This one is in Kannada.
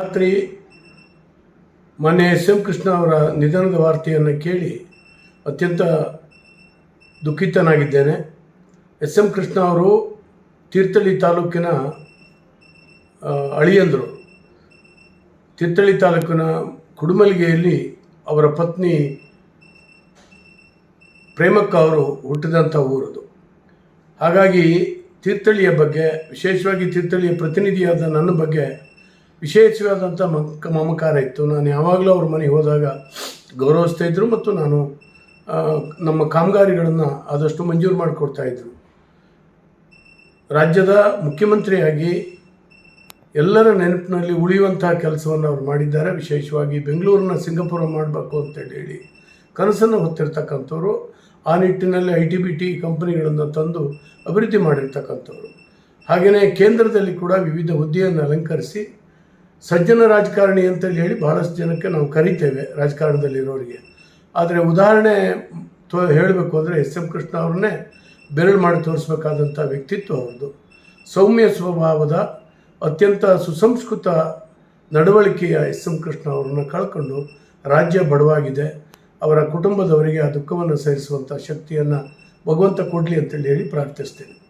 ರಾತ್ರಿ ಮೊನ್ನೆ ಎಸ್ ಎಂ ಕೃಷ್ಣ ಅವರ ನಿಧನದ ವಾರ್ತೆಯನ್ನು ಕೇಳಿ ಅತ್ಯಂತ ದುಃಖಿತನಾಗಿದ್ದೇನೆ. ಎಸ್ ಎಂ ಕೃಷ್ಣ ಅವರು ತೀರ್ಥಹಳ್ಳಿ ತಾಲೂಕಿನ ಅಳಿಯಂದರು. ತೀರ್ಥಹಳ್ಳಿ ತಾಲೂಕಿನ ಕುಡುಮಲ್ಗೆಯಲ್ಲಿ ಅವರ ಪತ್ನಿ ಪ್ರೇಮಕ್ಕ ಅವರು ಹುಟ್ಟಿದಂಥ ಊರದು. ಹಾಗಾಗಿ ತೀರ್ಥಹಳ್ಳಿಯ ಬಗ್ಗೆ, ವಿಶೇಷವಾಗಿ ತೀರ್ಥಳ್ಳಿಯ ಪ್ರತಿನಿಧಿಯಾದ ನನ್ನ ಬಗ್ಗೆ ವಿಶೇಷವಾದಂಥ ಮಕ್ ಮಮಕಾರ ಇತ್ತು. ನಾನು ಯಾವಾಗಲೂ ಅವ್ರ ಮನೆಗೆ ಹೋದಾಗ ಗೌರವಿಸ್ತಾ ಇದ್ದರು ಮತ್ತು ನಾನು ನಮ್ಮ ಕಾಮಗಾರಿಗಳನ್ನು ಆದಷ್ಟು ಮಂಜೂರು ಮಾಡಿಕೊಡ್ತಾ ಇದ್ದರು ರಾಜ್ಯದ ಮುಖ್ಯಮಂತ್ರಿಯಾಗಿ ಎಲ್ಲರ ನೆನಪಿನಲ್ಲಿ ಉಳಿಯುವಂತಹ ಕೆಲಸವನ್ನು ಅವರು ಮಾಡಿದ್ದಾರೆ. ವಿಶೇಷವಾಗಿ ಬೆಂಗಳೂರನ್ನ ಸಿಂಗಪುರ ಮಾಡಬೇಕು ಅಂತೇಳಿ ಹೇಳಿ ಕನಸನ್ನು ಹೊತ್ತಿರ್ತಕ್ಕಂಥವ್ರು, ಆ ನಿಟ್ಟಿನಲ್ಲಿ ಐ ಟಿ ಬಿ ಟಿ ಕಂಪನಿಗಳನ್ನು ತಂದು ಅಭಿವೃದ್ಧಿ ಮಾಡಿರ್ತಕ್ಕಂಥವ್ರು. ಹಾಗೆಯೇ ಕೇಂದ್ರದಲ್ಲಿ ಕೂಡ ವಿವಿಧ ಹುದ್ದೆಯನ್ನು ಅಲಂಕರಿಸಿ ಸಜ್ಜನ ರಾಜಕಾರಣಿ ಅಂತೇಳಿ ಹೇಳಿ ಬಹಳಷ್ಟು ಜನಕ್ಕೆ ನಾವು ಕರಿತೇವೆ ರಾಜಕಾರಣದಲ್ಲಿರೋರಿಗೆ. ಆದರೆ ಉದಾಹರಣೆ ತೋ, ಹೇಳಬೇಕು ಅಂದರೆ ಎಸ್ ಎಂ ಕೃಷ್ಣ ಅವ್ರನ್ನೇ ಬೆರಳು ಮಾಡಿ ತೋರಿಸ್ಬೇಕಾದಂಥ ವ್ಯಕ್ತಿತ್ವ ಅವ್ರದ್ದು ಸೌಮ್ಯ ಸ್ವಭಾವದ ಅತ್ಯಂತ ಸುಸಂಸ್ಕೃತ ನಡವಳಿಕೆಯ ಎಸ್ ಎಂ ಕೃಷ್ಣ ಅವರನ್ನು ಕಳ್ಕೊಂಡು ರಾಜ್ಯ ಬಡವಾಗಿದೆ, ಅವರ ಕುಟುಂಬದವರಿಗೆ ಆ ದುಃಖವನ್ನು ಸಹಿಸುವಂಥ ಶಕ್ತಿಯನ್ನು ಭಗವಂತ ಕೊಡಲಿ ಅಂತೇಳಿ ಹೇಳಿ ಪ್ರಾರ್ಥಿಸ್ತೇನೆ.